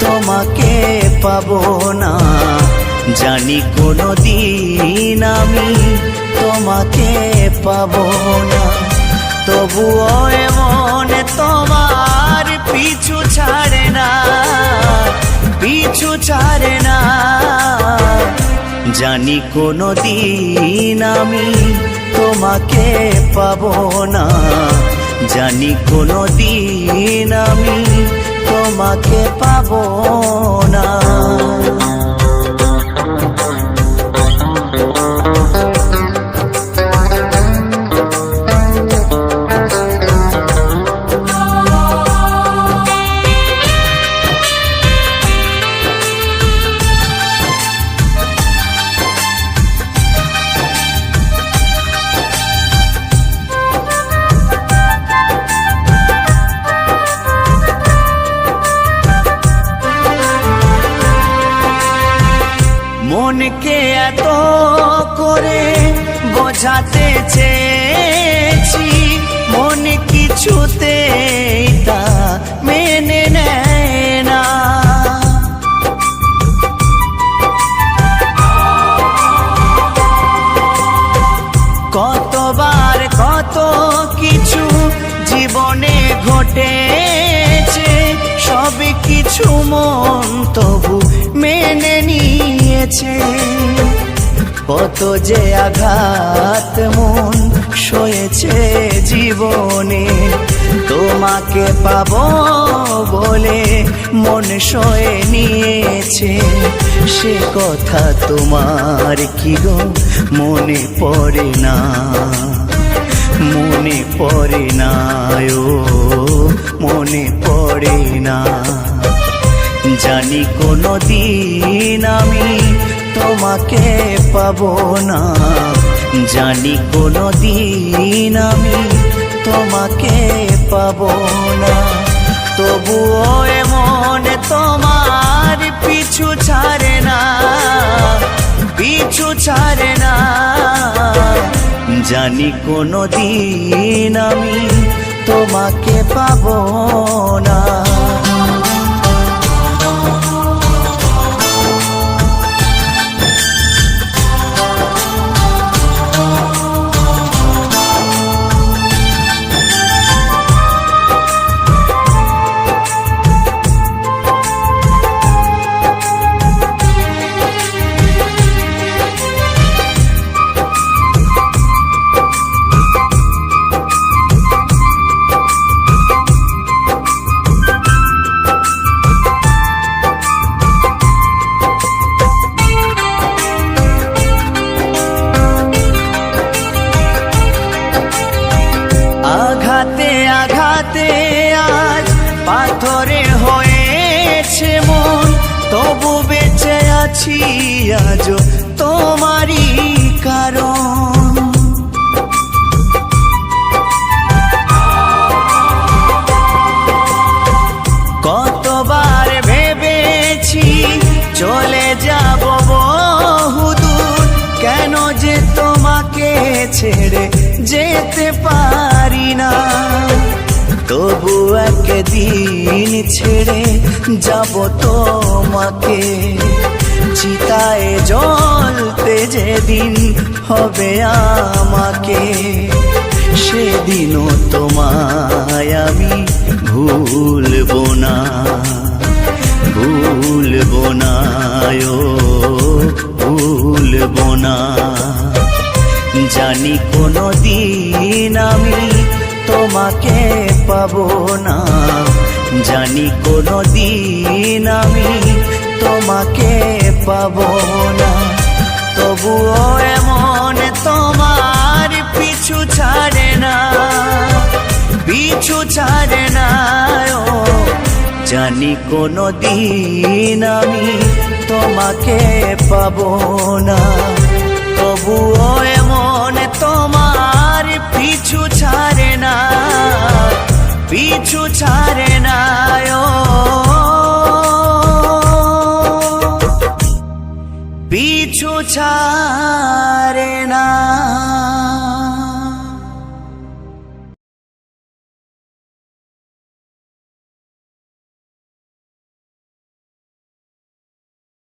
তোমাকে পাব না। জানি কোনো দিন আমি তোমাকে পাব না। তবুও এমন তোমার পিছু ছাড়ে না, পিছু ছাড়ে না। জানি কোনো দিন আমি তোমাকে পাব না। জানি কোনো দিন আমি তোমাকে পাবো মনকে এত করে বোঝাতে চেয়েছি, মন কিছুতে তা মেনে নেয় না। কতবার কত কিছু জীবনে ঘটেছে সব কিছু মন তবু নিয়েছে কত যে আঘাত মন সয়েছে জীবনে, তোমাকে পাব বলে মন সয়ে নিয়েছে। সে কথা তোমার কি গো মনে পড়ে না? মনে পড়ে না ও, মনে পড়ে না। জানি কোনো দিন আমি তোমাকে পাব না। জানি কোনো দিন আমি তোমাকে পাব না। তবুও এমন তোমার পিছু ছাড়ে না, পিছু ছাড়ে না। জানি কোনো দিন আমি তোমাকে পাব না। পাথরে হয়েছে মন, তবু বেঁচে আছি আজ তোমারই কারণ। কতবার ভেবেছি চলে যাব বহুদূর, কেন যে তোমাকে ছেড়ে যেতে পারি না। তবু একদিন ছেড়ে যাব তোমাকে। চিতায় জ্বলতে যেদিন হবে আমাকে, সেদিনও তোমায় আমি ভুলবো না ভুলবো না ভুলবো না। জানি কোনো দিন আমি তোমাকে পাবো না। জানি কোনো দিন আমি তোমাকে পাবো না। তবুও এমন তোমার পিছু ছাড়ে না, পিছু ছাড়ে না ও। জানি কোনো দিন আমি তোমাকে পাবো না। তবুও এমন তোমার পিছু ছাড়ে না পিছু ছাড়ে না ও পিছু ছাড়ে